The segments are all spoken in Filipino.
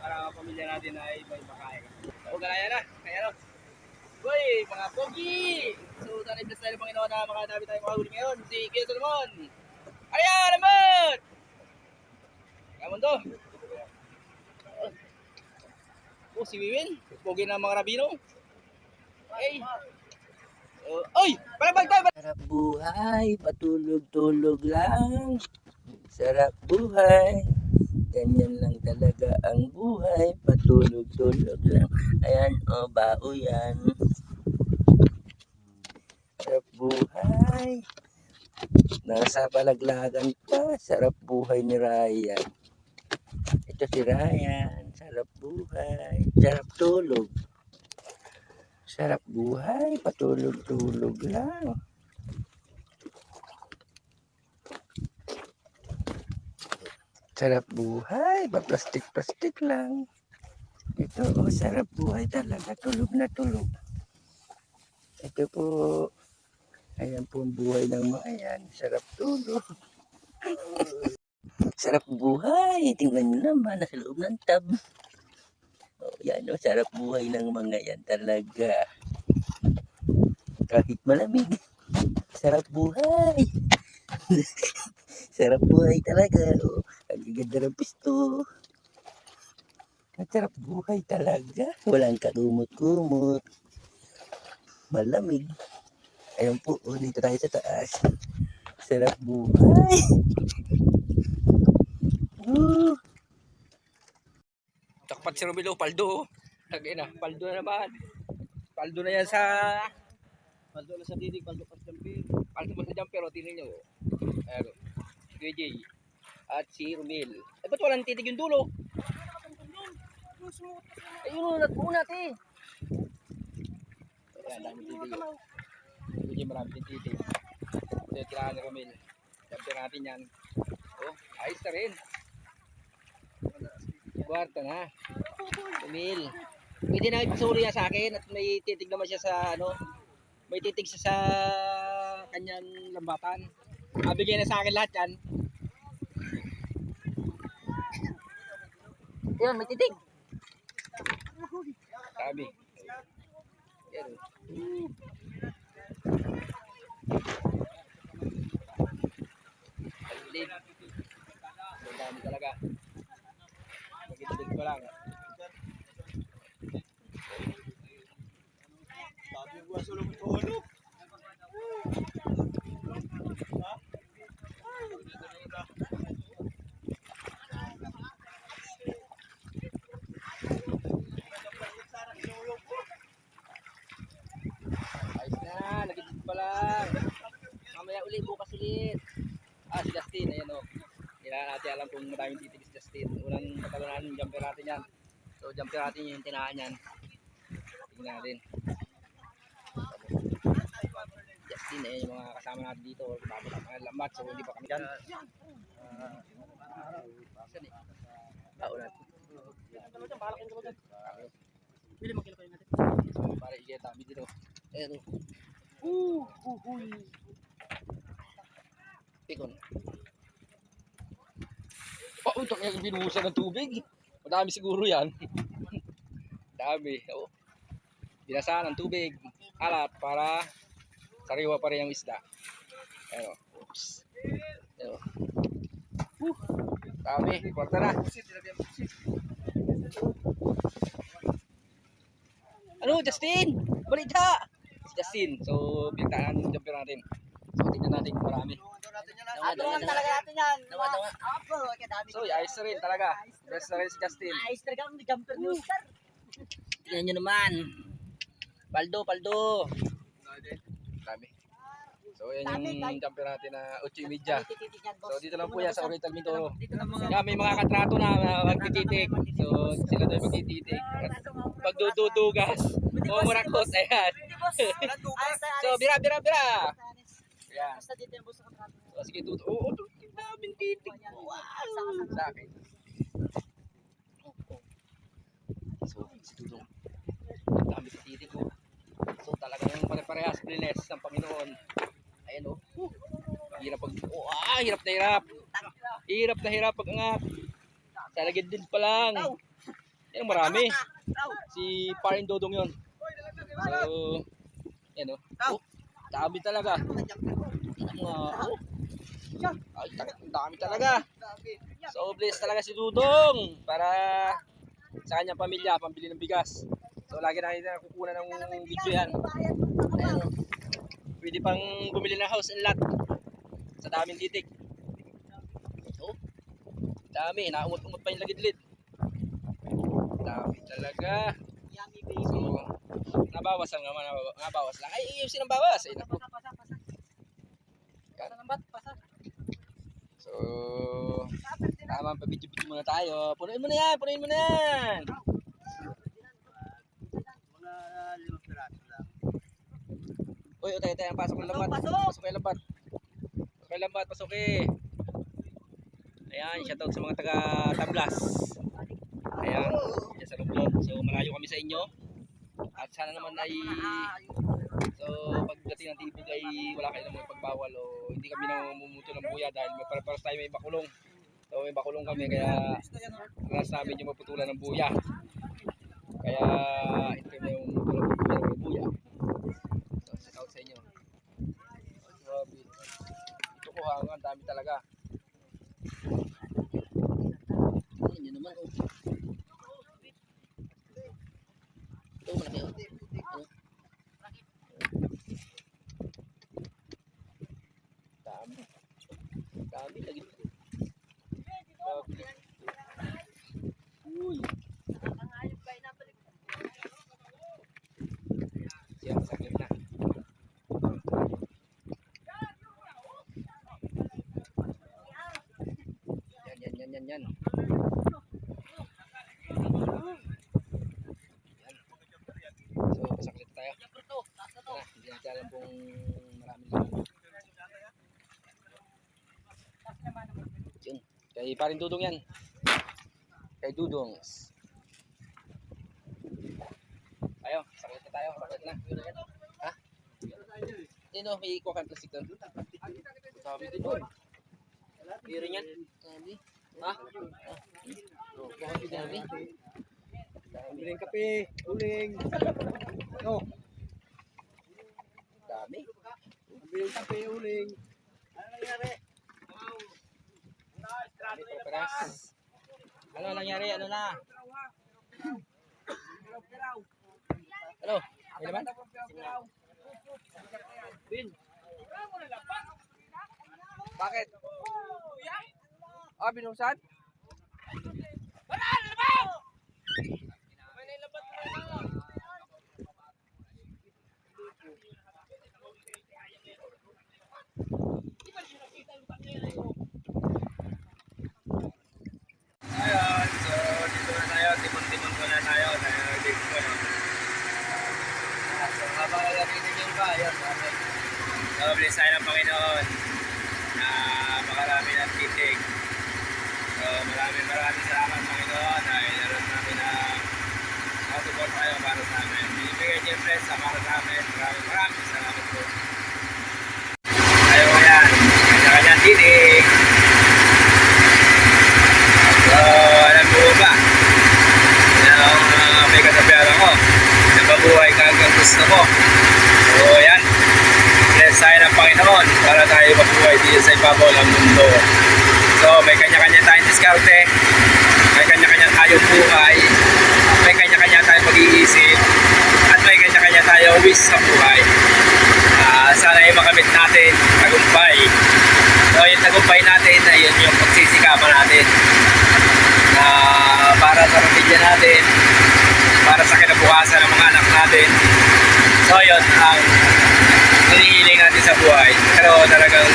para pamilya natin ay may makain. So, galaya na. Kaya no. Uy, mga pogi! So, sana i-bless tayo ng Panginoon na makadami tayo makahuli ngayon. Si Kuya Solomon! Ayan, naman! Kaya mundo. Oh, si Wiwin. Pogi na mga rabino. Okay. So, oy! Palabag tayo! Sarap buhay, patulog-tulog lang. Sarap buhay. Ganyan lang talaga ang buhay, patulog-tulog lang. Ayan, o, oh, bao yan. Sarap buhay. Nasa palaglagan pa, sarap buhay ni Ryan. Ito si Ryan, sarap buhay, sarap tulog. Sarap buhay, patulog-tulog lang. Sarap buhay, pa-plastic-plastic lang. Ito, oh, sarap buhay talaga, tulog na tulog. Ito po, ayan po ang buhay ng mga yan, sarap tulog. sarap buhay, tingnan nyo naman, nasa loob ng tab. Oh, yan, oh, sarap buhay ng mga yan talaga. Kahit malamig, sarap buhay. sarap buhay talaga. Oh, ang gaganda ng pisto. Ang sarap buhay talaga. Walang kakumot-kumot. Malamig. Ayun po, oh, dito tayo sa taas. Sarap buhay. Oh, Takpat si Romelo, paldo. Lagay na, paldo na naman. Paldo na yan sa... Paldo na sa titig, paldo pa sa jumper. Paldo pa sa jumper, o tingnan nyo. Ayan o. At si Romel. Eh, ba't walang titig yung dulo? Ayun o, natbuo natin. Ayan, dami titig. o. Si Kuya Jay, marami din titig. Ito yung kailangan ni Romel. Jumper natin yan. Oh, ayos na rin. Kwarto na. Emil. Pwede na ipasuri niya sa akin at may titig naman siya sa ano. May titig siya sa kanyang lambatan. Mabigay na sa akin lahat yan. Yun, may titig. Sabi. Yan. Ang dami talaga. Magiging ko lang. Ayos na, lagi dito pa lang. Mamaya uli, bukas ulit. Ah, si Justin, ayan o. Hindi na natin alam kung maraming titig si Justin. Unang matalanan yung jumper natin yan. So, jumper natin yung tinahan yan. Tingnan natin. Justin, ayan yung mga kasama natin dito. Bago na mga lamat, so hindi pa kami dyan. Ah, saan eh? Tao natin. Pili mo kayo natin. Para i-get kami dito. Ayan o. Uh, uh, uh. Pikon. Oh, ito kaya binuhusan ng tubig. Madami siguro yan. Dami. Oh. Binasahan ng tubig. Alat para sariwa pa rin ang isda. Ayan o. Oops. Ayan o. Uh, dami. Kwarta na. Ano, Justin? Balita! Si Justin. So, pintaan ng jumper natin. So, tingnan natin kung marami. Ato lang talaga natin yan. Dawa, dawa. Apo. So, ayos na rin talaga. Best na rin si Justin. Ayos talaga ang jumper niyo, sir. Tingnan nyo naman. Paldo, paldo. Dami. So, yan yung jumper natin na 8.30. Tititigyan, boss. So, dito lang po yan sa Oriental Mindoro. Dito lang mga Yan, may mga katrato na magtititik. So, sila doon magtititik. Pagdududugas. O, murakot. Ayan. So, bira, bira, bira. Ayan. Basta dito yung boss sa kontrato. So, sige, tuto. Oo, oh, ang daming titik. Wow. Sa akin. So, si Tutong. Ang dami sa titik ko. So, talagang pare-parehas blines ng Panginoon. Ayan o. Oh. Hirap pag... Oh, ah, hirap na hirap. Hirap na hirap pag angat. Sa lagid din pa lang. Yan marami. Si Parin Dodong yun. So, yan o. Oh, dami talaga. Mga, oh. Ay, dami talaga. So, blessed talaga si Dudong para sa kanyang pamilya, pambili ng bigas. So, lagi na natin nakukuha ng video yan. Ayan, oh. Pwede pang bumili ng house and lot sa daming titik. Oh, dami. Naumot-umot pa yung lagidlid. Dami talaga. Yummy baby. So, nabawas lang naman. nabawa- Nabawas lang. Ay, ayusin ang bawas. Ay, naku. Pasa, pasa, pasa. Pasa ng bat, pasa. So, tama, pa-video-video muna tayo. Punuin mo na yan, punuin mo na yan. Mga limang piraso lang. Uy, tayo tayo, pasok ng lambat. Pasok, kay lambat. Pasok kay lambat, pasok eh. Ayan, shoutout sa mga taga Tablas. Ayan, yan sa Lumblog. So, malayo kami sa inyo. Sana naman ay So, pagdating ng tibig ay wala kayo namang pagbawal o hindi kami namumuto ng buya dahil may para tayo may bakulong. So, may bakulong kami kaya ranas namin yung maputulan ng buya. Kaya hindi kami namumuto ng buya ng buya. So, shout out sa inyo. Grabe. Ito ko ha, ang dami talaga. Ayun, yun naman oh. Ito, malaki oh. Ano? Dami. Dami lagi. Dami. Uy. Siya, sakit na. Yan, yan, yan, yan, yan. Yan. So, pasakit tayo. Tara, hindi natin alam kung marami lang. Yun. Kay parin dudong yan. Kay dudong. Ayo, sakit na tayo. Sakit na. Ha? Dino, may ikuha kang plastic doon. Sabi din doon. Meron yan. Sabi. Ha? Sabi. Sabi. Uling kape, uling. No, Dami. uling kape, uling. Ano nangyari? Dami po peras. Ano nangyari? Ano na? Ano? May laman? Bin. Bakit? Ah, binuksan? Ayan, so dito na tayo, timon-timon ko na tayo dahil dito ko no. Ah, So yung ba, ayan, amen. So bless tayo ng Panginoon na makarami ng titig. So maraming maraming salamat Panginoon dahil naroon namin na nakasupport tayo para sa amin. Binibigay niyo bless sa para sa amin. Maraming maraming salamat po. Ayaw yan, kanya-kanyang titig. So, alam mo ba? Yan ang uh, may katabihan ako. Nababuhay ka hanggang gusto mo. So, yan. Bless tayo ng Panginoon para tayo mabuhay dito sa ibabaw ng mundo. So, may kanya-kanya tayong diskarte. May tayong buhay. May kanya-kanya tayong pag-iisip. At may kanya-kanya tayong wish sa buhay. Ah, sana ay makamit natin tagumpay. So, yung tagumpay natin ay yun yung pagsisikapan natin na para sa pamilya natin, para sa kinabukasan ng mga anak natin. So yun, ang hinihiling natin sa buhay. Pero talagang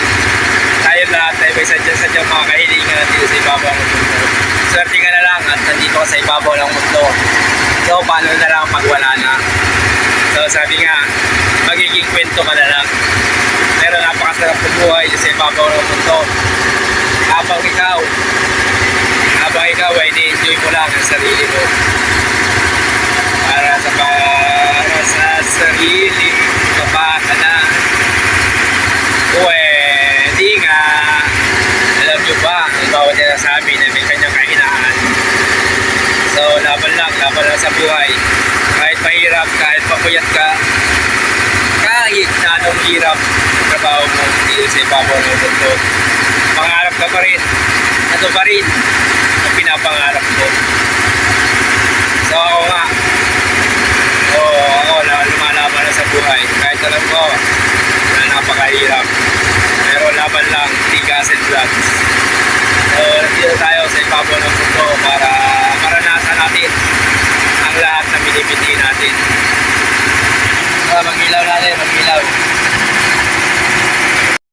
tayo lahat ay may sadya-sadyang mga kahilingan natin sa ibabaw ng mundo. Swerte ka lang at nandito ka sa ibabaw ng mundo. So paano na lang pag wala na? So sabi nga, magiging kwento ka na lang. Pero napakasarap buhay sa ibabaw ng mundo. Habang ikaw habang ikaw ay ni-enjoy mo lang ang sarili mo para sa para sa sarili kapakanan hirap ng trabaho mo dito sa ibabaw ano, ng mundo. Pangarap ka pa rin. Ito pa rin ang pinapangarap ko. So ako nga, oo, oh, ako lumalaban na sa buhay. Kahit alam ko na napakahirap. Pero laban lang, tigas and blocks. So nandito tayo sa ibabaw ng mundo para maranasan natin ang lahat na binibiti natin. Ah, mag-ilaw natin, mag-ilaw.